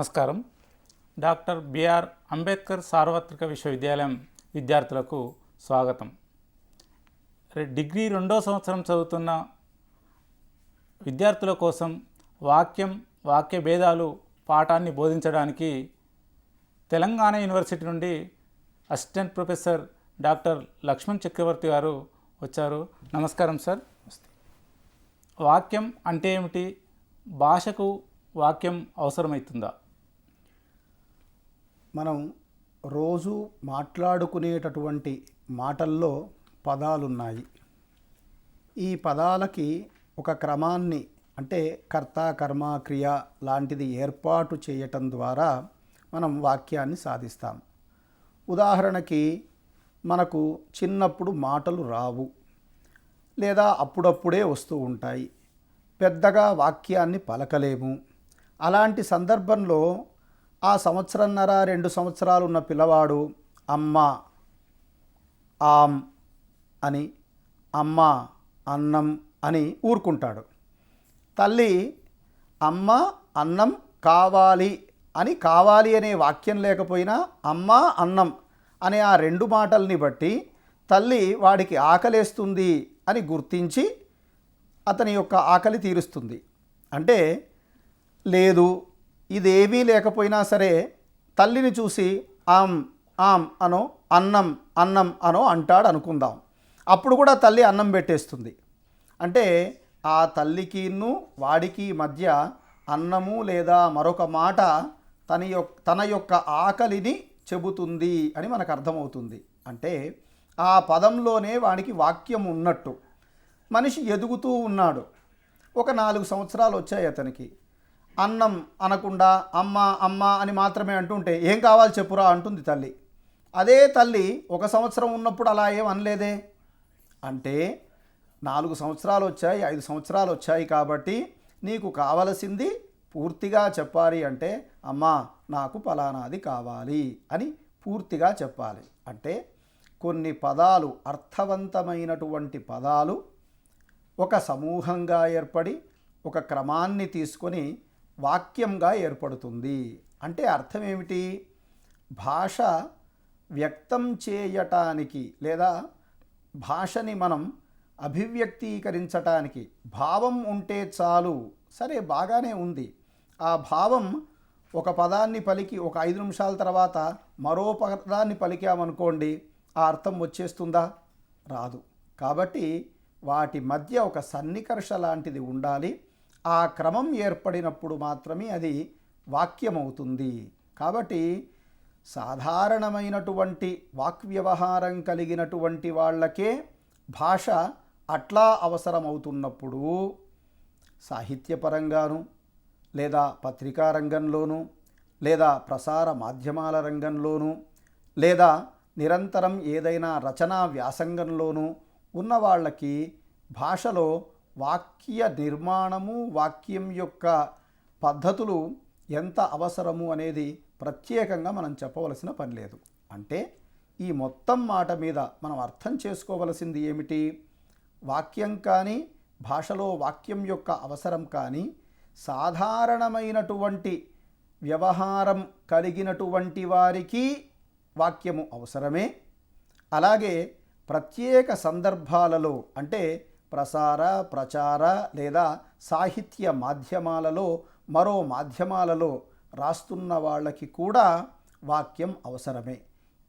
నమస్కారం. Doctor BR Ambedkar సార్వత్రిక విశ్వవిద్యాలయం విద్యార్థులకు స్వాగతం. డిగ్రీ రెండో సంవత్సరం చదువుతున్న విద్యార్థుల కోసం వాక్యం వాక్య భేదాలు పాఠాన్ని బోధించడానికి తెలంగాణ యూనివర్సిటీ నుండి assistant professor doctor Lakshman Chakravarthi గారు వచ్చారు. నమస్కారం సార్. వాక్యం అంటే ఏమిటి? భాషకు వాక్యం అవసరమవుతుందా? మనం రోజు మాట్లాడుకునేటటువంటి మాటల్లో పదాలున్నాయి. ఈ పదాలకి ఒక క్రమాన్ని అంటే కర్త కర్మ క్రియ లాంటిది ఏర్పాటు చేయటం ద్వారా మనం వాక్యాన్ని సాధిస్తాం. ఉదాహరణకి మనకు చిన్నప్పుడు మాటలు రావు లేదా అప్పుడప్పుడే వస్తూ ఉంటాయి. పెద్దగా వాక్యాన్ని పలకలేము. అలాంటి సందర్భంలో ఆ సంవత్సరంన్నర రెండు సంవత్సరాలు ఉన్న పిల్లవాడు అమ్మ ఆమ్ అని అమ్మ అన్నం అని ఊరుకుంటాడు. తల్లి అమ్మ అన్నం కావాలి అని కావాలి అనే వాక్యం లేకపోయినా అమ్మ అన్నం అనే ఆ రెండు మాటల్ని బట్టి తల్లి వాడికి ఆకలేస్తుంది అని గుర్తించి అతని యొక్క ఆకలి తీరుస్తుంది. అంటే లేదు ఇదేమీ లేకపోయినా సరే తల్లిని చూసి ఆమ్ ఆమ్ అనో అన్నం అన్నం అనో అంటాడు అనుకుందాం అప్పుడు కూడా తల్లి అన్నం పెట్టేస్తుంది. అంటే ఆ తల్లికిను వాడికి మధ్య అన్నము లేదా మరొక మాట తన యొక్క తన యొక్క ఆకలిని చెబుతుంది అని మనకు అర్థమవుతుంది అంటే ఆ పదంలోనే వానికి వాక్యం ఉన్నట్టు. మనిషి ఎదుగుతూ ఉన్నాడు. ఒక నాలుగు సంవత్సరాలు వచ్చాయి అతనికి. అన్నం అనకుండా అమ్మ అమ్మ అని మాత్రమే అంటుంటే ఏం కావాలి చెప్పురా అంటుంది తల్లి. అదే తల్లి ఒక సంవత్సరం ఉన్నప్పుడు అలా ఏం అనలేదే? అంటే నాలుగు సంవత్సరాలు వచ్చాయి ఐదు సంవత్సరాలు వచ్చాయి కాబట్టి నీకు కావలసింది పూర్తిగా చెప్పాలి అంటే అమ్మా నాకు ఫలానాది కావాలి అని పూర్తిగా చెప్పాలి. అంటే కొన్ని పదాలు అర్థవంతమైనటువంటి పదాలు ఒక సమూహంగా ఏర్పడి ఒక క్రమాన్ని తీసుకొని వాక్యంగా ఏర్పడుతుంది. అంటే అర్థం ఏమిటి? భాష వ్యక్తం చేయటానికి లేదా భాషని మనం అభివ్యక్తీకరించటానికి భావం ఉంటే చాలు. సరే బాగానే ఉంది. ఆ భావం ఒక పదాన్ని పలికి ఒక ఐదు నిమిషాల తర్వాత మరో పదాన్ని పలికామనుకోండి ఆ అర్థం వచ్చేస్తుందా? రాదు. కాబట్టి వాటి మధ్య ఒక సన్నికర్ష లాంటిది ఉండాలి. ఆ క్రమం ఏర్పడినప్పుడు మాత్రమే అది వాక్యమవుతుంది. కాబట్టి సాధారణమైనటువంటి వాక్వ్యవహారం కలిగినటువంటి వాళ్ళకే భాష అట్లా అవసరమవుతున్నప్పుడు సాహిత్యపరంగాను లేదా పత్రికా రంగంలోనూ లేదా ప్రసార మాధ్యమాల రంగంలోనూ లేదా నిరంతరం ఏదైనా రచనా వ్యాసంగంలోనూ ఉన్నవాళ్ళకి భాషలో వాక్య నిర్మాణము వాక్యం యొక్క పద్ధతులు ఎంత అవసరము అనేది ప్రత్యేకంగా మనం చెప్పవలసిన పని లేదు. అంటే ఈ మొత్తం మాట మీద మనం అర్థం చేసుకోవలసింది ఏమిటి? వాక్యం కానీ భాషలో వాక్యం యొక్క అవసరం కానీ సాధారణమైనటువంటి వ్యవహారం కలిగినటువంటి వారికి వాక్యము అవసరమే. అలాగే ప్రత్యేక సందర్భాలలో అంటే ప్రసార ప్రచార లేదా సాహిత్య మాధ్యమాలలో మరో మాధ్యమాలలో రాస్తున్న వాళ్ళకి కూడా వాక్యం అవసరమే.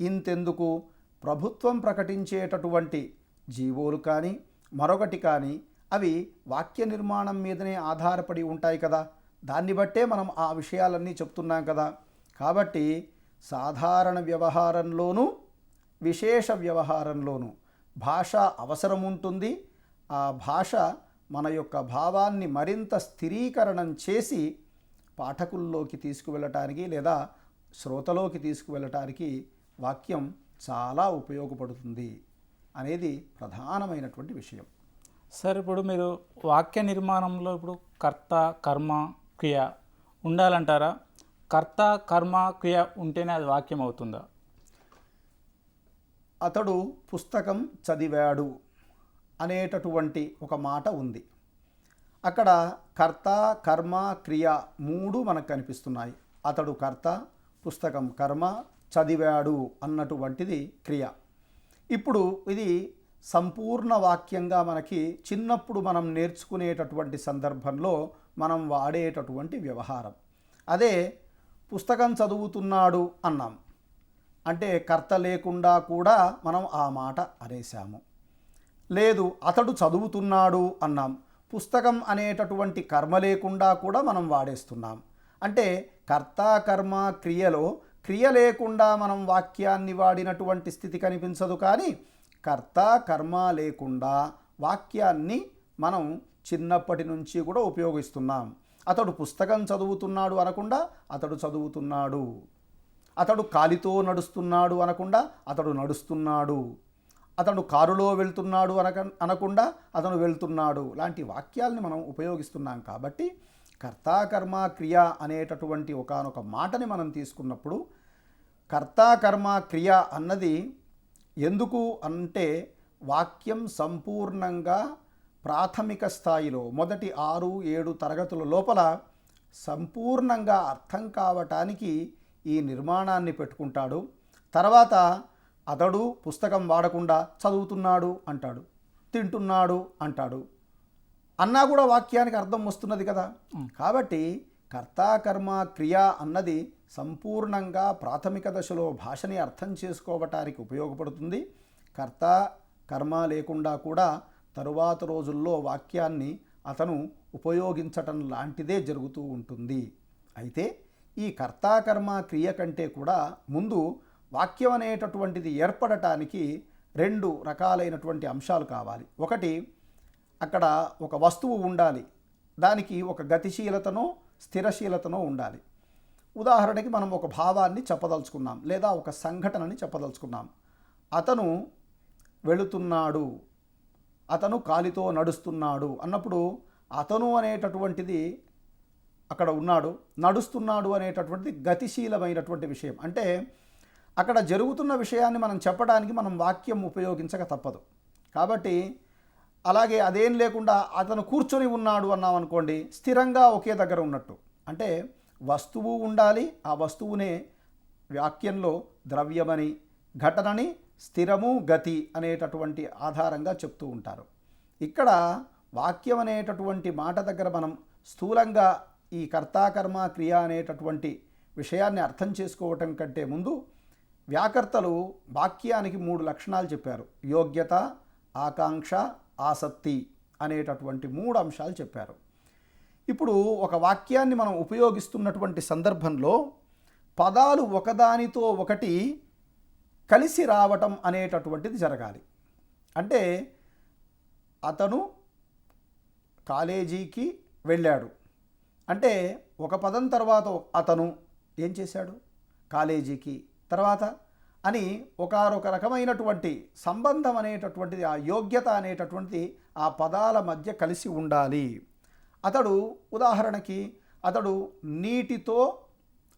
ఇంతెందుకు? ప్రభుత్వం ప్రకటించేటటువంటి జీవోలు కానీ మరొకటి కానీ అవి వాక్య నిర్మాణం మీదనే ఆధారపడి ఉంటాయి కదా. దాన్ని బట్టే మనం ఆ విషయాలన్నీ చెప్తున్నాం కదా. కాబట్టి సాధారణ వ్యవహారంలోనూ విశేష వ్యవహారంలోనూ భాష అవసరం ఉంటుంది ఆ భాష మన యొక్క భావాన్ని మరింత స్థిరీకరణం చేసి పాఠకుల్లోకి తీసుకువెళ్ళటానికి లేదా శ్రోతలోకి తీసుకువెళ్ళటానికి వాక్యం చాలా ఉపయోగపడుతుంది అనేది ప్రధానమైనటువంటి విషయం. సార్ ఇప్పుడు మీరు వాక్య నిర్మాణంలో ఇప్పుడు కర్త కర్మ క్రియ ఉండాలంటారా? కర్త కర్మ క్రియ ఉంటేనే అది వాక్యం అవుతుందా? అతడు పుస్తకం చదివాడు. అనేటటువంటి ఒక మాట ఉంది. అక్కడ కర్త కర్మ క్రియ మూడు మనకు కనిపిస్తున్నాయి. అతడు కర్త పుస్తకం కర్మ చదివాడు అన్నటువంటిది క్రియ. ఇప్పుడు ఇది సంపూర్ణ వాక్యంగా మనకి చిన్నప్పుడు మనం నేర్చుకునేటటువంటి సందర్భంలో మనం వాడేటటువంటి వ్యవహారం. అదే పుస్తకం చదువుతున్నాడు అన్నాం. అంటే కర్త లేకుండా కూడా మనం ఆ మాట అనేసాము లేదు అతడు చదువుతున్నాడు అన్నాం. పుస్తకం అనేటటువంటి కర్మ లేకుండా కూడా మనం వాడేస్తున్నాం. అంటే కర్త కర్మ క్రియలో క్రియ లేకుండా మనం వాక్యాన్ని వాడినటువంటి స్థితి కనిపించదు కానీ కర్త కర్మ లేకుండా వాక్యాన్ని మనం చిన్నప్పటి నుంచి కూడా ఉపయోగిస్తున్నాం. అతడు పుస్తకం చదువుతున్నాడు అనకుండా అతడు చదువుతున్నాడు. అతడు కాలితో నడుస్తున్నాడు అనకుండా అతడు నడుస్తున్నాడు. అతను కారులో వెళ్తున్నాడు అనక అనకుండా అతను వెళ్తున్నాడు. లాంటి వాక్యాల్ని మనం ఉపయోగిస్తున్నాం కాబట్టి కర్తాకర్మ క్రియ అనేటటువంటి ఒకానొక మాటని మనం తీసుకున్నప్పుడు కర్తాకర్మ క్రియ అన్నది ఎందుకు అంటే వాక్యం సంపూర్ణంగా ప్రాథమిక స్థాయిలో మొదటి ఆరు ఏడు తరగతుల లోపల సంపూర్ణంగా అర్థం కావటానికి ఈ నిర్మాణాన్ని పెట్టుకుంటాడు. తర్వాత అతడు పుస్తకం వాడకుండా చదువుతున్నాడు అంటాడు తింటున్నాడు అంటాడు. అన్నా కూడా వాక్యానికి అర్థం వస్తున్నది కదా. కాబట్టి కర్త కర్మ క్రియ అన్నది సంపూర్ణంగా ప్రాథమిక దశలో భాషని అర్థం చేసుకోవటానికి ఉపయోగపడుతుంది. కర్త కర్మ లేకుండా కూడా తరువాత రోజుల్లో వాక్యాన్ని అతను ఉపయోగించటం లాంటిదే జరుగుతూ ఉంటుంది. అయితే ఈ కర్తాకర్మ క్రియ కంటే కూడా ముందు వాక్యం అనేటటువంటిది ఏర్పడటానికి రెండు రకాలైనటువంటి అంశాలు కావాలి. ఒకటి అక్కడ ఒక వస్తువు ఉండాలి. దానికి ఒక గతిశీలతను స్థిరశీలతనో ఉండాలి. ఉదాహరణకి మనం ఒక భావాన్ని చెప్పదలుచుకున్నాం లేదా ఒక సంఘటనని చెప్పదలుచుకున్నాం. అతను వెళుతున్నాడు. అతను కాలితో నడుస్తున్నాడు అన్నప్పుడు అతను అనేటటువంటిది అక్కడ ఉన్నాడు. నడుస్తున్నాడు అనేటటువంటిది గతిశీలమైనటువంటి విషయం. అంటే అక్కడ జరుగుతున్న విషయాన్ని మనం చెప్పడానికి మనం వాక్యం ఉపయోగించక తప్పదు. కాబట్టి అలాగే అదేం లేకుండా అతను కూర్చొని ఉన్నాడు అన్నాం అనుకోండి స్థిరంగా ఒకే దగ్గర ఉన్నట్టు. అంటే వస్తువు ఉండాలి ఆ వస్తువునే వాక్యంలో ద్రవ్యమని ఘటనని స్థిరము గతి అనేటటువంటి ఆధారంగా చెప్తూ ఉంటారు. ఇక్కడ వాక్యం అనేటటువంటి మాట దగ్గర మనం స్థూలంగా ఈ కర్తాకర్మ క్రియ అనేటటువంటి విషయాన్ని అర్థం చేసుకోవటం కంటే ముందు వ్యాకర్తలు వాక్యానికి మూడు లక్షణాలు చెప్పారు. యోగ్యత ఆకాంక్ష ఆసక్తి అనేటటువంటి మూడు అంశాలు చెప్పారు. ఇప్పుడు ఒక వాక్యాన్ని మనం ఉపయోగిస్తున్నటువంటి సందర్భంలో పదాలు ఒకదానితో ఒకటి కలిసి రావటం అనేటటువంటిది జరగాలి. అంటే అతను కాలేజీకి వెళ్ళాడు. అంటే ఒక పదం తర్వాత అతను ఏం చేశాడు? కాలేజీకి తర్వాత అని ఒకనొక రకమైనటువంటి సంబంధం అనేటటువంటిది ఆ యోగ్యత అనేటటువంటిది ఆ పదాల మధ్య కలిసి ఉండాలి. అతడు ఉదాహరణకి అతడు నీటితో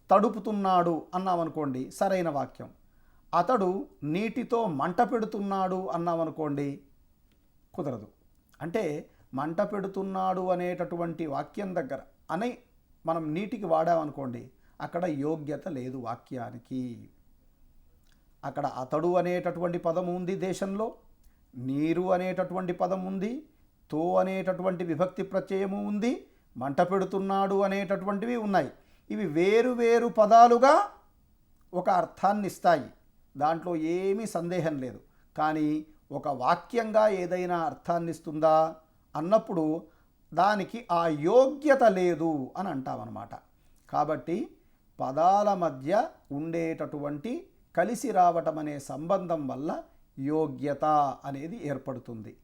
తడుపుతున్నాడు అన్నామనుకోండి సరైన వాక్యం. అతడు నీటితో మంట పెడుతున్నాడు అన్నామనుకోండి కుదరదు. అంటే మంట పెడుతున్నాడు అనేటటువంటి వాక్యం దగ్గర అని మనం నీటికి వాడామనుకోండి అక్కడ యోగ్యత లేదు వాక్యానికి. అక్కడ అతడు అనేటటువంటి పదం ఉంది దేశంలో నీరు అనేటటువంటి పదం ఉంది తో అనేటటువంటి విభక్తి ప్రత్యయము ఉంది మంట పెడుతున్నాడు అనేటటువంటివి ఉన్నాయి. ఇవి వేరు వేరు పదాలుగా ఒక అర్థాన్ని ఇస్తాయి. దాంట్లో ఏమీ సందేహం లేదు. కానీ ఒక వాక్యంగా ఏదైనా అర్థాన్ని ఇస్తుందా అన్నప్పుడు దానికి ఆ యోగ్యత లేదు అని అంటామన్నమాట. కాబట్టి పదాల మధ్య ఉండేటటువంటి కలిసి రావటం అనే సంబంధం వల్ల యోగ్యత అనేది ఏర్పడుతుంది.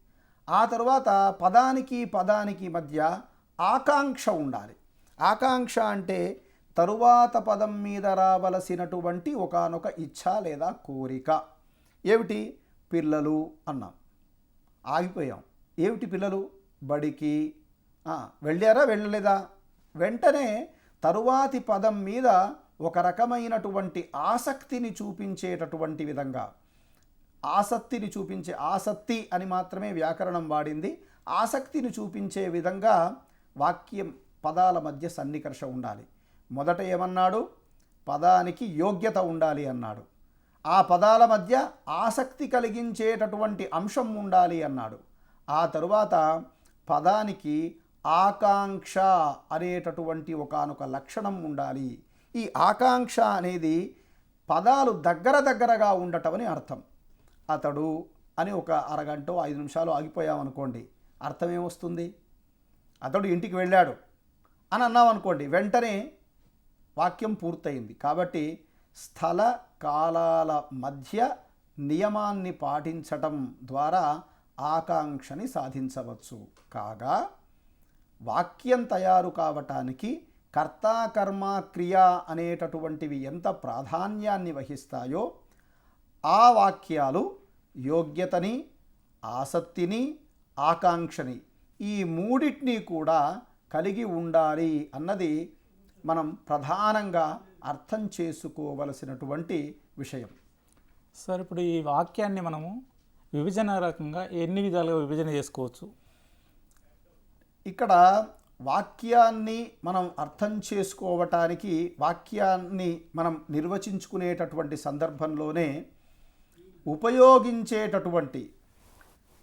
ఆ తర్వాత పదానికి పదానికి మధ్య ఆకాంక్ష ఉండాలి. ఆకాంక్ష అంటే తరువాత పదం మీద రావలసినటువంటి ఒకానొక ఇచ్ఛ లేదా కోరిక. ఏమిటి? పిల్లలు అన్నాం. ఆగిపోయాం. ఏమిటి పిల్లలు? బడికి. వెళ్ళారా? వెళ్ళలేదా? వెంటనే తరువాతి పదం మీద ఒక రకమైనటువంటి ఆసక్తిని చూపించేటటువంటి విధంగా ఆసక్తిని చూపించే ఆసక్తి అని మాత్రమే వ్యాకరణం వాడింది. ఆసక్తిని చూపించే విధంగా వాక్యం పదాల మధ్య సన్నికర్ష ఉండాలి. మొదట ఏమన్నాడు? పదానికి యోగ్యత ఉండాలి అన్నాడు. ఆ పదాల మధ్య ఆసక్తి కలిగించేటటువంటి అంశం ఉండాలి అన్నాడు. ఆ తరువాత పదానికి ఆకాంక్ష అనేటటువంటి ఒకానొక లక్షణం ఉండాలి. ఈ ఆకాంక్ష అనేది పదాలు దగ్గర దగ్గరగా ఉండటం అని అర్థం. అతడు అని ఒక అరగంట ఐదు నిమిషాలు ఆగిపోయామనుకోండి అర్థం ఏమొస్తుంది? అతడు ఇంటికి వెళ్ళాడు అని అన్నాం అనుకోండి వెంటనే వాక్యం పూర్తయింది. కాబట్టి స్థల కాలాల మధ్య నియమాన్ని పాటించటం ద్వారా ఆకాంక్షని సాధించవచ్చు. కాగా వాక్యం తయారు కావటానికి కర్త కర్మ క్రియ అనేటటువంటివి ఎంత ప్రాధాన్యాన్ని వహిస్తాయో ఆ వాక్యాలు యోగ్యతని ఆసక్తిని ఆకాంక్షని ఈ మూడింటిని కూడా కలిగి ఉండాలి అన్నది మనం ప్రధానంగా అర్థం చేసుకోవలసినటువంటి విషయం. సార్ ఇప్పుడు ఈ వాక్యాన్ని మనము విభజన రకంగా ఎన్ని విధాలుగా విభజన చేసుకోవచ్చు? ఇక్కడ వాక్యాన్ని మనం అర్థం చేసుకోవటానికి వాక్యాన్ని మనం నిర్వచించుకునేటటువంటి సందర్భంలోనే ఉపయోగించేటటువంటి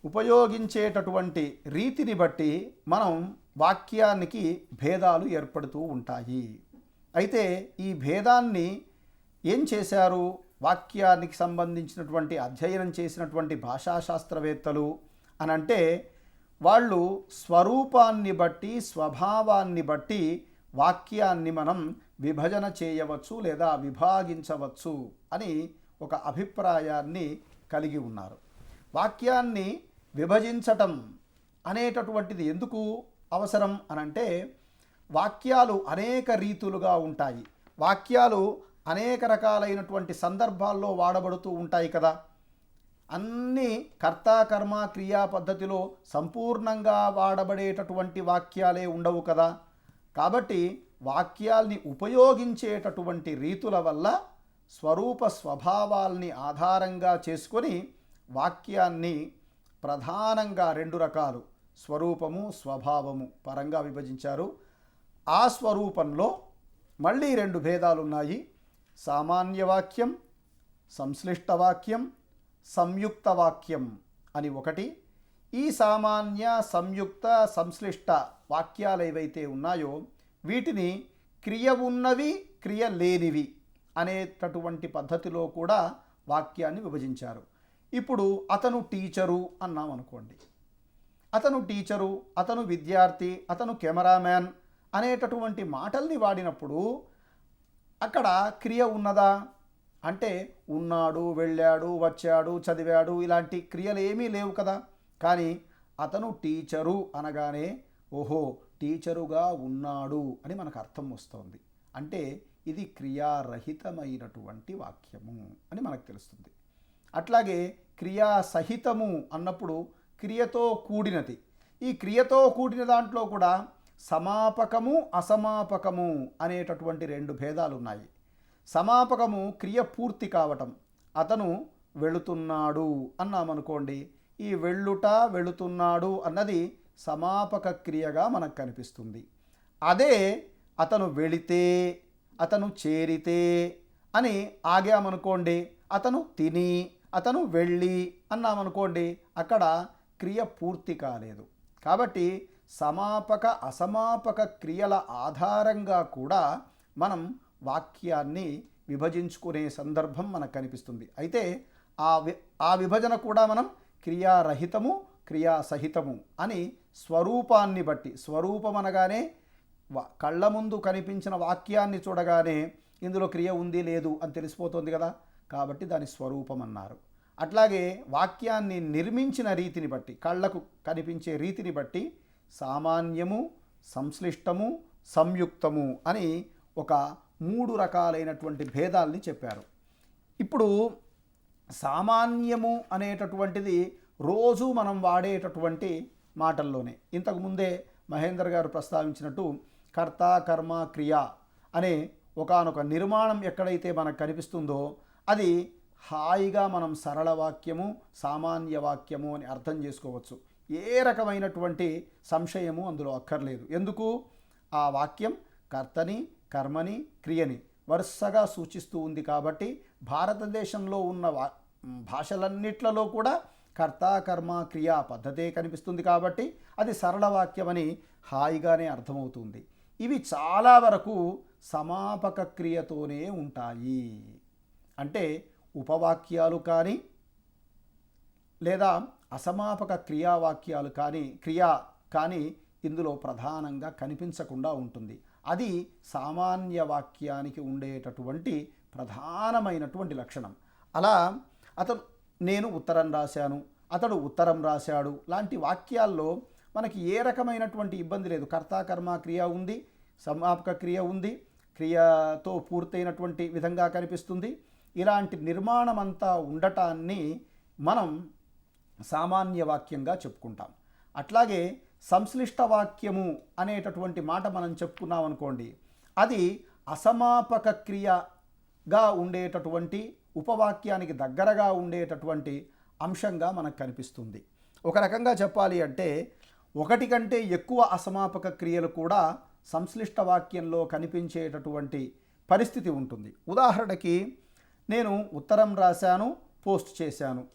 ఉపయోగించేటటువంటి రీతిని బట్టి మనం వాక్యానికి భేదాలు ఏర్పడుతూ ఉంటాయి. అయితే ఈ భేదాన్ని ఏం చేశారు? వాక్యానికి సంబంధించినటువంటి అధ్యయనం చేసినటువంటి భాషాశాస్త్రవేత్తలు అనంటే అంటే వాళ్ళు స్వరూపాన్ని బట్టి స్వభావాన్ని బట్టి వాక్యాన్ని మనం విభజన చేయవచ్చు లేదా విభాగించవచ్చు అని ఒక అభిప్రాయాన్ని కలిగి ఉన్నారు. వాక్యాన్ని విభజించటం అనేటటువంటిది ఎందుకు అవసరం అనంటే వాక్యాలు అనేక రీతులుగా ఉంటాయి. వాక్యాలు అనేక రకాలైనటువంటి సందర్భాల్లో వాడబడుతూ ఉంటాయి కదా. అన్ని కర్త కర్మ క్రియా పద్ధతిలో సంపూర్ణంగా వాడబడేటటువంటి వాక్యాలే ఉండవు కదా. కాబట్టి వాక్యాల్ని ఉపయోగించేటటువంటి రీతుల వల్ల స్వరూప స్వభావాల్ని ఆధారంగా చేసుకొని వాక్యాన్ని ప్రధానంగా రెండు రకాలు స్వరూపము స్వభావము పరంగా విభజించారు. ఆ స్వరూపంలో మళ్ళీ రెండు భేదాలు ఉన్నాయి సామాన్య వాక్యం సంశ్లిష్ట వాక్యం సంయుక్త వాక్యం అని ఒకటి. ఈ సామాన్య సంయుక్త సంశ్లిష్ట వాక్యాలు ఏవైతే ఉన్నాయో వీటిని క్రియ ఉన్నవి క్రియ లేనివి అనేటటువంటి పద్ధతిలో కూడా వాక్యాన్ని విభజించారు. ఇప్పుడు అతను టీచరు అన్నాం అనుకోండి. అతను టీచరు అతను విద్యార్థి అతను కెమెరామ్యాన్ అనేటటువంటి మాటల్ని వాడినప్పుడు అక్కడ క్రియ ఉన్నదా? అంటే ఉన్నాడు వెళ్ళాడు వచ్చాడు చదివాడు ఇలాంటి క్రియలు ఏమీ లేవు కదా. కానీ అతను టీచరు అనగానే ఓహో టీచరుగా ఉన్నాడు అని మనకు అర్థం వస్తోంది. అంటే ఇది క్రియారహితమైనటువంటి వాక్యము అని మనకు తెలుస్తుంది. అట్లాగే క్రియా సహితము అన్నప్పుడు క్రియతో కూడినది. ఈ క్రియతో కూడిన దాంట్లో కూడా సమాపకము అసమాపకము అనేటటువంటి రెండు భేదాలు ఉన్నాయి. సమాపకము క్రియ పూర్తి కావటం. అతను వెళుతున్నాడు అన్నామనుకోండి. ఈ వెళ్ళుట వెళుతున్నాడు అన్నది సమాపక క్రియగా మనకు కనిపిస్తుంది. అదే అతను వెళితే అతను చేరితే అని ఆగామనుకోండి. అతను తిని అతను వెళ్ళి అన్నామనుకోండి. అక్కడ క్రియ పూర్తి కాలేదు. కాబట్టి సమాపక అసమాపక క్రియల ఆధారంగా కూడా మనం వాక్యాన్ని విభజించుకునే సందర్భం మనకు కనిపిస్తుంది. అయితే ఆ వి ఆ విభజన కూడా మనం క్రియారహితము క్రియాసహితము అని స్వరూపాన్ని బట్టి స్వరూపం అనగానే వా- కళ్ళ ముందు కనిపించిన వాక్యాన్ని చూడగానే ఇందులో క్రియ ఉంది లేదు అని తెలిసిపోతుంది కదా. కాబట్టి దాని స్వరూపం అన్నారు. అట్లాగే వాక్యాన్ని నిర్మించిన రీతిని బట్టి కళ్ళకు కనిపించే రీతిని బట్టి సామాన్యము సంశ్లిష్టము సంయుక్తము అని ఒక మూడు రకాలైనటువంటి భేదాల్ని చెప్పారు. ఇప్పుడు సామాన్యము అనేటటువంటిది రోజు మనం వాడేటటువంటి మాటల్లోనే. ఇంతకుముందే మహేందర్ గారు ప్రస్తావించినట్టు కర్త కర్మ క్రియ అనే ఒకానొక నిర్మాణం ఎక్కడైతే మనకు కనిపిస్తుందో అది హాయిగా మనం సరళ వాక్యము సామాన్య వాక్యము అని అర్థం చేసుకోవచ్చు. ఏ రకమైనటువంటి సంశయము అందులో అక్కర్లేదు. ఎందుకు? ఆ వాక్యం కర్తని కర్మని క్రియని వరుసగా సూచిస్తూ ఉంది కాబట్టి భారతదేశంలో ఉన్న వా భాషలన్నిట్లలో కూడా కర్త కర్మ క్రియ పద్ధతే కనిపిస్తుంది కాబట్టి అది సరళ వాక్యమని హాయిగానే అర్థమవుతుంది. ఇవి చాలా వరకు సమాపక క్రియతోనే ఉంటాయి. అంటే ఉపవాక్యాలు కానీ లేదా అసమాపక క్రియావాక్యాలు కానీ క్రియా కానీ ఇందులో ప్రధానంగా కనిపించకుండా ఉంటుంది. అది సామాన్య వాక్యానికి ఉండేటటువంటి ప్రధానమైనటువంటి లక్షణం. అలా అతను నేను ఉత్తరం రాశాను అతడు ఉత్తరం రాశాడు లాంటి వాక్యాల్లో మనకి ఏ రకమైనటువంటి ఇబ్బంది లేదు. కర్త కర్మ క్రియ ఉంది సమాపక క్రియ ఉంది క్రియతో పూర్తయినటువంటి విధంగా కనిపిస్తుంది. ఇలాంటి నిర్మాణం అంతా ఉండటాన్ని మనం సామాన్య వాక్యంగా చెప్పుకుంటాం. అట్లాగే సంశ్లిష్ట వాక్యము అనేటటువంటి మాట మనం చెప్పుకున్నాం అనుకోండి అది అసమాపక క్రియగా ఉండేటటువంటి ఉపవాక్యానికి దగ్గరగా ఉండేటటువంటి అంశంగా మనకు కనిపిస్తుంది. ఒక రకంగా చెప్పాలి అంటే ఒకటి కంటే ఎక్కువ అసమాపక క్రియలు కూడా సంశ్లిష్ట వాక్యంలో కనిపించేటటువంటి పరిస్థితి ఉంటుంది. ఉదాహరణకి నేను ఉత్తరం రాశాను పోస్ట్ చేశాను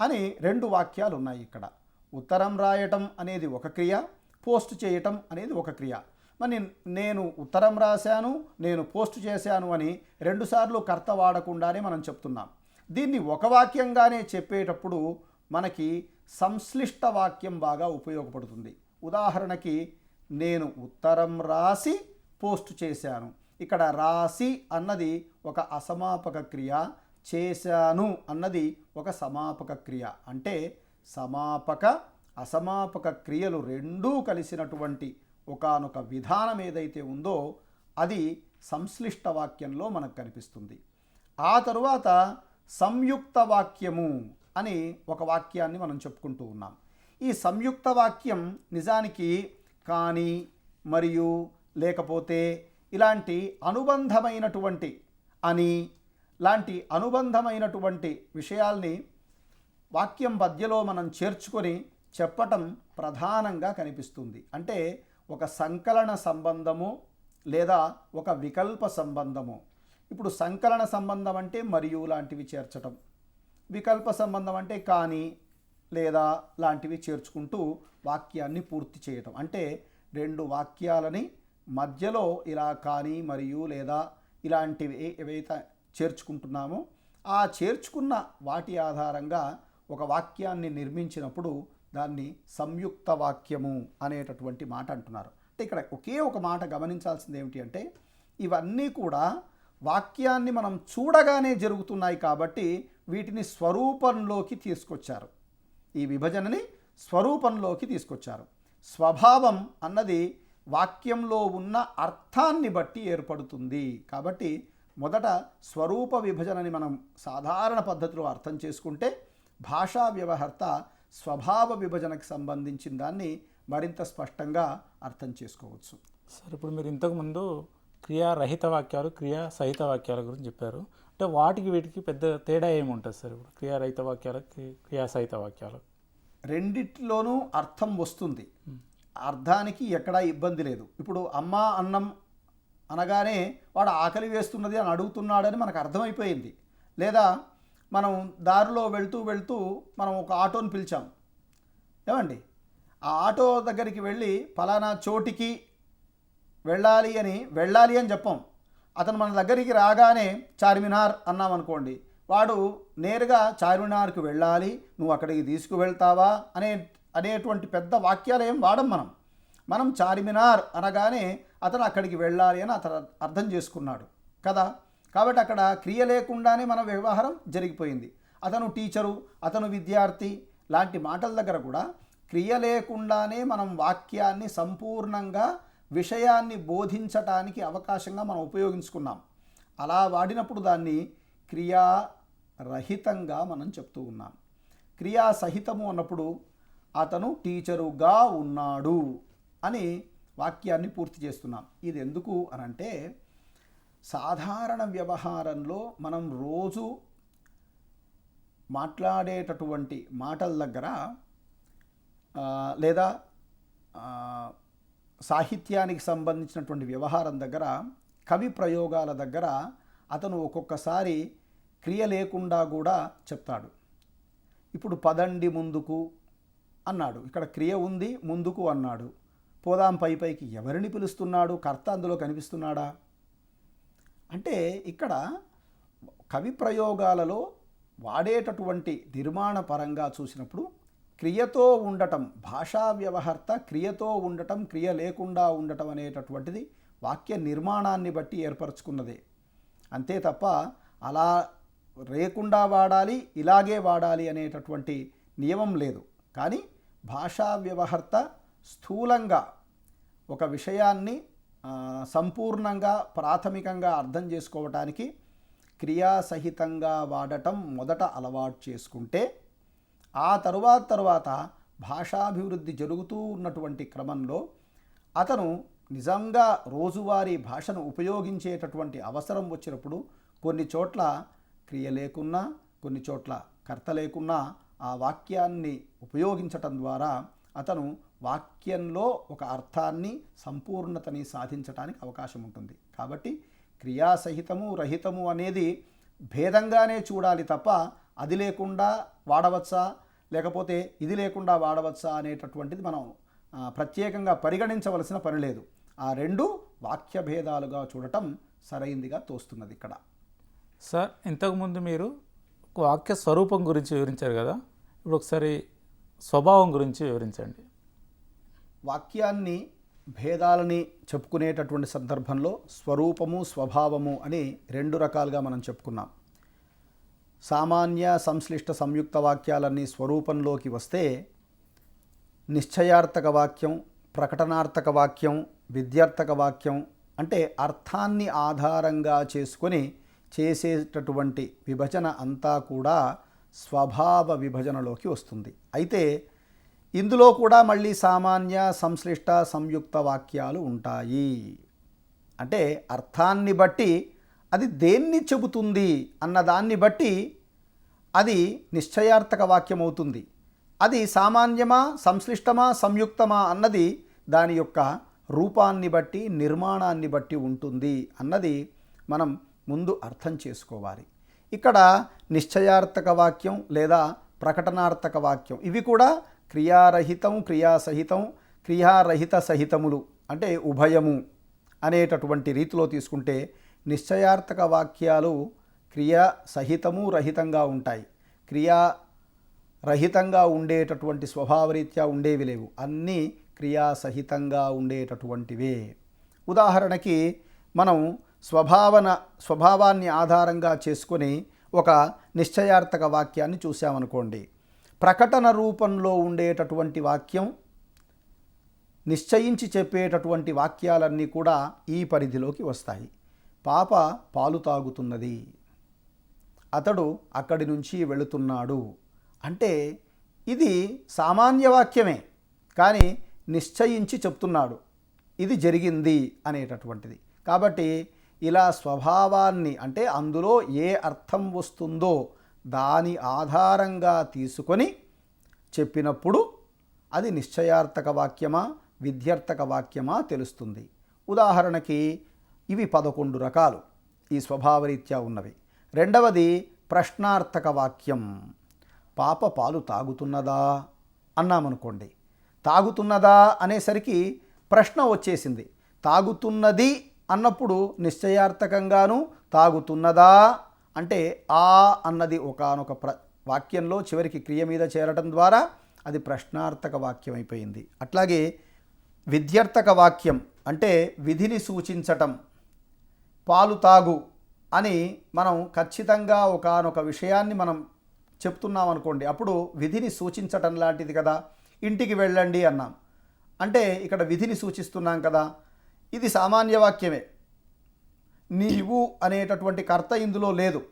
అని రెండు వాక్యాలు ఉన్నాయి ఇక్కడ. ఉత్తరం రాయటం అనేది ఒక క్రియ పోస్ట్ చేయటం అనేది ఒక క్రియ. మరి నేను ఉత్తరం రాశాను నేను పోస్ట్ చేశాను అని రెండుసార్లు కర్త వాడకుండానే మనం చెప్తున్నాం. దీన్ని ఒక వాక్యంగానే చెప్పేటప్పుడు మనకి సంశ్లిష్ట వాక్యం బాగా ఉపయోగపడుతుంది. ఉదాహరణకి నేను ఉత్తరం రాసి పోస్ట్ చేశాను. ఇక్కడ రాసి అన్నది ఒక అసమాపక క్రియ చేశాను అన్నది ఒక సమాపక క్రియ. అంటే సమాపక అసమాపక క్రియలు రెండూ కలిసినటువంటి ఒకానొక విధానం ఏదైతే ఉందో అది సంశ్లిష్ట వాక్యంలో మనకు కనిపిస్తుంది. ఆ తరువాత సంయుక్త వాక్యము అని ఒక వాక్యాన్ని మనం చెప్పుకుంటూ ఉన్నాం. ఈ సంయుక్త వాక్యం నిజానికి కానీ మరియు లేకపోతే ఇలాంటి అనుబంధమైనటువంటి అని లాంటి అనుబంధమైనటువంటి విషయాల్ని వాక్యం మధ్యలో మనం చేర్చుకొని చెప్పటం ప్రధానంగా కనిపిస్తుంది. అంటే ఒక సంకలన సంబంధము లేదా ఒక వికల్ప సంబంధము. ఇప్పుడు సంకలన సంబంధం అంటే మరియు లాంటివి చేర్చటం. వికల్ప సంబంధం అంటే కానీ లేదా లాంటివి చేర్చుకుంటూ వాక్యాన్ని పూర్తి చేయటం. అంటే రెండు వాక్యాలని మధ్యలో ఇలా కానీ మరియు లేదా ఇలాంటివి ఏవైతే చేర్చుకుంటున్నామో ఆ చేర్చుకున్న వాటి ఆధారంగా ఒక వాక్యాన్ని నిర్మించినప్పుడు దాన్ని సంయుక్త వాక్యము అనేటటువంటి మాట అంటున్నారు. అంటే ఇక్కడ ఒకే ఒక మాట గమనించాల్సింది ఏమిటి అంటే ఇవన్నీ కూడా వాక్యాన్ని మనం చూడగానే జరుగుతున్నాయి కాబట్టి వీటిని స్వరూపంలోకి తీసుకొచ్చారు. ఈ విభజనని స్వరూపంలోకి తీసుకొచ్చారు. స్వభావం అన్నది వాక్యంలో ఉన్న అర్థాన్ని బట్టి ఏర్పడుతుంది కాబట్టి మొదట స్వరూప విభజనని మనం సాధారణ పద్ధతిలో అర్థం చేసుకుంటే భాషా వ్యవహర్త స్వభావ విభజనకు సంబంధించిన దాన్ని మరింత స్పష్టంగా అర్థం చేసుకోవచ్చు. సార్ ఇప్పుడు మీరు ఇంతకుముందు క్రియారహిత వాక్యాలు క్రియా సహిత వాక్యాల గురించి చెప్పారు. అంటే వాటికి వీటికి పెద్ద తేడా ఏముంటుంది సార్ ఇప్పుడు? క్రియారహిత వాక్యాలకి క్రియా సహిత వాక్యాలు. రెండిట్లోనూ అర్థం వస్తుంది. అర్థానికి ఎక్కడా ఇబ్బంది లేదు. ఇప్పుడు అమ్మ అన్నం అనగానే వాడు ఆకలి వేస్తున్నది అని అడుగుతున్నాడని మనకు అర్థమైపోయింది. లేదా మనం దారిలో వెళ్తూ వెళ్తూ మనం ఒక ఆటోని పిలిచాం. ఏమండి? ఆ ఆటో దగ్గరికి వెళ్ళి ఫలానా చోటికి వెళ్ళాలి అని వెళ్ళాలి అని చెప్పాం. అతను మన దగ్గరికి రాగానే చార్మినార్ అన్నాం అనుకోండి వాడు నేరుగా చార్మినార్కి వెళ్ళాలి నువ్వు అక్కడికి తీసుకువెళ్తావా అనే అనేటువంటి పెద్ద వాక్యాలు ఏం వాడం మనం. మనం చార్మినార్ అనగానే అతను అక్కడికి వెళ్ళాలి అని అతను అర్థం చేసుకున్నాడు. కదా? కాబట్టి అక్కడ క్రియ లేకుండానే మన వ్యవహారం జరిగిపోయింది. అతను టీచరు అతను విద్యార్థి లాంటి మాటల దగ్గర కూడా క్రియ లేకుండానే మనం వాక్యాన్ని సంపూర్ణంగా విషయాన్ని బోధించటానికి అవకాశంగా మనం ఉపయోగించుకున్నాం. అలా వాడినప్పుడు దాన్ని క్రియారహితంగా మనం చెప్తూ ఉన్నాం. క్రియా సహితము అన్నప్పుడు అతను టీచరుగా ఉన్నాడు అని వాక్యాన్ని పూర్తి చేస్తున్నాం. ఇది ఎందుకు అనంటే సాధారణ వ్యవహారంలో మనం రోజు మాట్లాడేటటువంటి మాటల దగ్గర లేదా సాహిత్యానికి సంబంధించినటువంటి వ్యవహారం దగ్గర కవి ప్రయోగాల దగ్గర అతను ఒక్కొక్కసారి క్రియ లేకుండా కూడా చెప్తాడు. ఇప్పుడు పదండి ముందుకు అన్నాడు. ఇక్కడ క్రియ ఉంది ముందుకు అన్నాడు. పోదాం పై పైకి ఎవరిని పిలుస్తున్నాడు? కర్త అందులో కనిపిస్తున్నాడా? అంటే ఇక్కడ కవి ప్రయోగాలలో వాడేటటువంటి నిర్మాణ పరంగా చూసినప్పుడు క్రియతో ఉండటం భాషా వ్యవహర్త క్రియతో ఉండటం క్రియ లేకుండా ఉండటం అనేటటువంటిది వాక్య నిర్మాణాన్ని బట్టి ఏర్పరచుకున్నదే. అంతే తప్ప అలా లేకుండా వాడాలి ఇలాగే వాడాలి అనేటటువంటి నియమం లేదు. కానీ భాషా వ్యవహర్త స్థూలంగా ఒక విషయాన్ని సంపూర్ణంగా ప్రాథమికంగా అర్థం చేసుకోవటానికి క్రియాసహితంగా వాడటం మొదట అలవాటు చేసుకుంటే ఆ తరువాత తరువాత భాషాభివృద్ధి జరుగుతూ ఉన్నటువంటి క్రమంలో అతను నిజంగా రోజువారీ భాషను ఉపయోగించేటటువంటి అవసరం వచ్చినప్పుడు కొన్ని చోట్ల క్రియ లేకున్నా కొన్ని చోట్ల కర్త లేకున్నా ఆ వాక్యాన్ని ఉపయోగించటం ద్వారా అతను వాక్యంలో ఒక అర్థాన్ని సంపూర్ణతని సాధించడానికి అవకాశం ఉంటుంది. కాబట్టి క్రియాసహితము రహితము అనేది భేదంగానే చూడాలి తప్ప అది లేకుండా వాడవచ్చా? లేకపోతే ఇది లేకుండా వాడవచ్చా అనేటటువంటిది మనం ప్రత్యేకంగా పరిగణించవలసిన పని లేదు. ఆ రెండు వాక్య భేదాలుగా చూడటం సరైందిగా తోస్తున్నది ఇక్కడ. సార్ ఇంతకుముందు మీరు వాక్య స్వరూపం గురించి వివరించారు కదా? ఇప్పుడు ఒకసారి స్వభావం గురించి వివరించండి. వాక్యాన్ని భేదాలని చెప్పుకునేటటువంటి సందర్భంలో స్వరూపము స్వభావము అని రెండు రకాలుగా మనం చెప్పుకున్నాం. సామాన్య సంశ్లిష్ట సంయుక్త వాక్యాలన్నీ స్వరూపంలోకి వస్తే నిశ్చయార్థక వాక్యం ప్రకటనార్థక వాక్యం విద్యార్థక వాక్యం అంటే అర్థాన్ని ఆధారంగా చేసుకొని చేసేటటువంటి విభజన అంతా కూడా స్వభావ విభజనలోకి వస్తుంది. అయితే ఇందులో కూడా మళ్ళీ సామాన్య సంశ్లిష్ట సంయుక్త వాక్యాలు ఉంటాయి. అంటే అర్థాన్ని బట్టి అది దేన్ని చెబుతుంది అన్న దాన్ని బట్టి అది నిశ్చయార్థక వాక్యం అవుతుంది అది సామాన్యమా సంశ్లిష్టమా సంయుక్తమా అన్నది దాని యొక్క రూపాన్ని బట్టి నిర్మాణాన్ని బట్టి ఉంటుంది అన్నది మనం ముందు అర్థం చేసుకోవాలి. ఇక్కడ నిశ్చయార్థక వాక్యం లేదా ప్రకటనార్థక వాక్యం ఇవి కూడా క్రియారహితం క్రియాసహితం క్రియారహిత సహితములు అంటే ఉభయము అనేటటువంటి రీతిలో తీసుకుంటే నిశ్చయార్థక వాక్యాలు క్రియా సహితము రహితంగా ఉంటాయి. క్రియా రహితంగా ఉండేటటువంటి స్వభావరీత్యా ఉండేవి లేవు. అన్నీ క్రియాసహితంగా ఉండేటటువంటివే. ఉదాహరణకి మనం స్వభావన స్వభావాన్ని ఆధారంగా చేసుకొని ఒక నిశ్చయార్థక వాక్యాన్ని చూసామనుకోండి ప్రకటన రూపంలో ఉండేటటువంటి వాక్యం నిశ్చయించి చెప్పేటటువంటి వాక్యాలన్నీ కూడా ఈ పరిధిలోకి వస్తాయి. పాప పాలు తాగుతున్నది. అతడు అక్కడి నుంచి వెళుతున్నాడు. అంటే ఇది సామాన్య వాక్యమే కానీ నిశ్చయించి చెప్తున్నాడు. ఇది జరిగింది అనేటటువంటిది. కాబట్టి ఇలా స్వభావాన్ని అంటే అందులో ఏ అర్థం వస్తుందో దాని ఆధారంగా తీసుకొని చెప్పినప్పుడు అది నిశ్చయార్థక వాక్యమా విద్యార్థక వాక్యమా తెలుస్తుంది. ఉదాహరణకి ఇవి పదకొండు రకాలు. ఈ స్వభావరీత్యా ఉన్నవి. రెండవది ప్రశ్నార్థక వాక్యం. పాప పాలు తాగుతున్నదా? అన్నామనుకోండి. తాగుతున్నదా అనేసరికి ప్రశ్న వచ్చేసింది. తాగుతున్నది అన్నప్పుడు నిశ్చయార్థకంగాను తాగుతున్నదా అంటే ఆ అన్నది ఒకానొక ప్ర వాక్యంలో చివరికి క్రియ మీద చేరటం ద్వారా అది ప్రశ్నార్థక వాక్యం అయిపోయింది. అట్లాగే విద్యార్థక వాక్యం అంటే విధిని సూచించటం పాలు తాగు అని మనం ఖచ్చితంగా ఒకానొక విషయాన్ని మనం చెప్తున్నాం అనుకోండి అప్పుడు విధిని సూచించటం లాంటిది కదా ఇంటికి వెళ్ళండి అన్నాం. అంటే ఇక్కడ విధిని సూచిస్తున్నాం కదా ఇది సామాన్య వాక్యమే. నీవు అనేటటువంటి కర్త ఇందులో లేదు.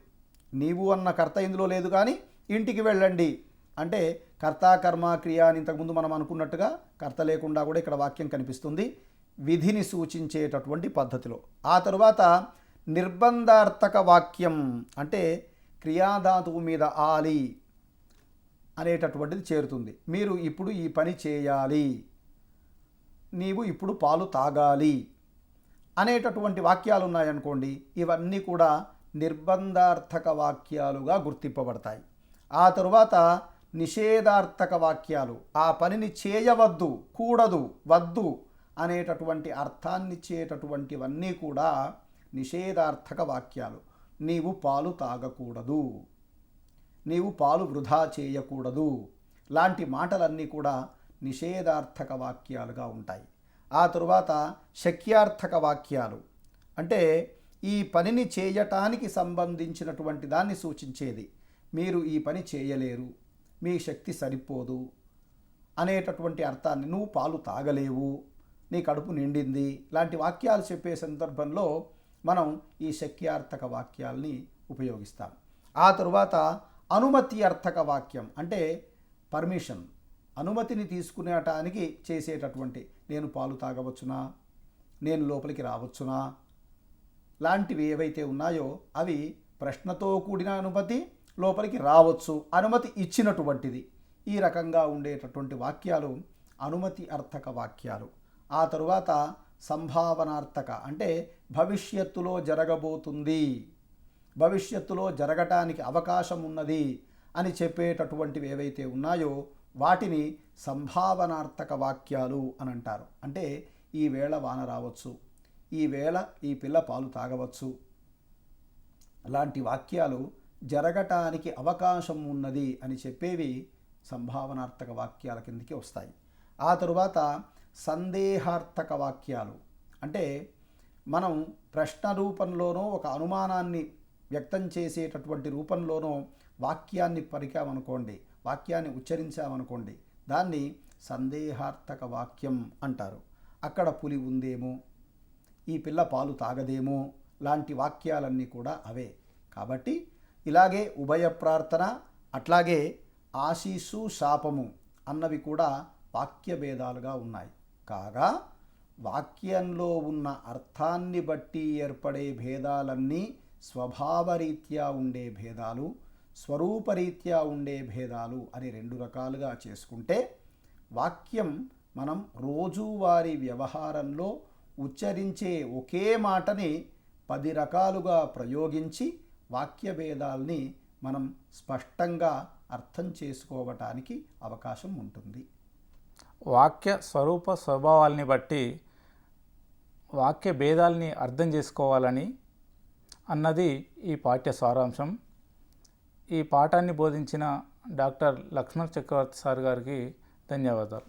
నీవు అన్న కర్త ఇందులో లేదు కానీ ఇంటికి వెళ్ళండి. అంటే కర్త కర్మ క్రియ అని ఇంతకుముందు మనం అనుకున్నట్టుగా కర్త లేకుండా కూడా ఇక్కడ వాక్యం కనిపిస్తుంది. విధిని సూచించేటటువంటి పద్ధతిలో. ఆ తరువాత నిర్బంధార్థక వాక్యం అంటే క్రియాధాతువు మీద ఆలి అనేటటువంటిది చేరుతుంది. మీరు ఇప్పుడు ఈ పని చేయాలి. నీవు ఇప్పుడు పాలు తాగాలి. అనేటటువంటి వాక్యాలు ఉన్నాయనుకోండి ఇవన్నీ కూడా నిర్బంధార్థక వాక్యాలుగా గుర్తింపబడతాయి. ఆ తరువాత నిషేధార్థక వాక్యాలు ఆ పనిని చేయవద్దు కూడదు వద్దు అనేటటువంటి అర్థాన్నిచ్చేటటువంటివన్నీ కూడా నిషేధార్థక వాక్యాలు. నీవు పాలు తాగకూడదు. నీవు పాలు వృధా చేయకూడదు. లాంటి మాటలన్నీ కూడా నిషేధార్థక వాక్యాలుగా ఉంటాయి. ఆ తరువాత శక్యార్థక వాక్యాలు. అంటే ఈ పనిని చేయటానికి సంబంధించినటువంటి దాన్ని సూచించేది. మీరు ఈ పని చేయలేరు. మీ శక్తి సరిపోదు అనేటటువంటి అర్థాన్ని నువ్వు పాలు తాగలేవు. నీ కడుపు నిండింది. లాంటి వాక్యాలు చెప్పే సందర్భంలో మనం ఈ శక్యార్థక వాక్యాల్ని ఉపయోగిస్తాం. ఆ తరువాత అనుమతి అర్థక వాక్యం. అంటే పర్మిషన్. అనుమతిని తీసుకునేటానికి చేసేటటువంటి నేను పాలు తాగవచ్చునా? నేను లోపలికి రావచ్చునా? లాంటివి ఏవైతే ఉన్నాయో అవి ప్రశ్నతో కూడిన అనుమతి లోపలికి రావచ్చు అనుమతి ఇచ్చినటువంటిది. ఈ రకంగా ఉండేటటువంటి వాక్యాలు అనుమతి అర్థక వాక్యాలు. ఆ తరువాత సంభావనార్థక అంటే భవిష్యత్తులో జరగబోతుంది. భవిష్యత్తులో జరగటానికి అవకాశం ఉన్నది అని చెప్పేటటువంటివి ఏవైతే ఉన్నాయో వాటిని సంభావనార్థక వాక్యాలు అని అంటారు. అంటే ఈ వేళ వాన రావచ్చు ఈ వేళ ఈ పిల్ల పాలు తాగవచ్చు. లాంటి వాక్యాలు జరగటానికి అవకాశం ఉన్నది అని చెప్పేవి సంభావనార్థక వాక్యాల కిందకి వస్తాయి. ఆ తరువాత సందేహార్థక వాక్యాలు. అంటే మనం ప్రశ్న రూపంలోనో ఒక అనుమానాన్ని వ్యక్తం చేసేటటువంటి రూపంలోనో వాక్యాన్ని పరికామనుకోండి వాక్యాన్ని ఉచ్చరించామనుకోండి దాన్ని సందేహార్థక వాక్యం అంటారు. అక్కడ పులి ఉందేమో ఈ పిల్ల పాలు తాగదేమో లాంటి వాక్యాలన్నీ కూడా అవే. కాబట్టి ఇలాగే ఉభయ ప్రార్థన అట్లాగే ఆశీస్సు శాపము అన్నవి కూడా వాక్య భేదాలుగా ఉన్నాయి. కాగా వాక్యంలో ఉన్న అర్థాన్ని బట్టి ఏర్పడే భేదాలన్నీ స్వభావరీత్యా ఉండే భేదాలు స్వరూపరీత్యా ఉండే భేదాలు అని రెండు రకాలుగా చేసుకుంటే వాక్యం మనం రోజువారీ వ్యవహారంలో ఉచ్చరించే ఒకే మాటని పది రకాలుగా ప్రయోగించి వాక్య భేదాల్ని మనం స్పష్టంగా అర్థం చేసుకోవటానికి అవకాశం ఉంటుంది. వాక్య స్వరూప స్వభావాల్ని బట్టి వాక్య భేదాల్ని అర్థం చేసుకోవాలని అన్నది ఈ పాఠ్య సారాంశం. ఈ పాఠాన్ని బోధించిన డాక్టర్ లక్ష్మణ్ చక్రవర్తి సార్ గారికి ధన్యవాదాలు.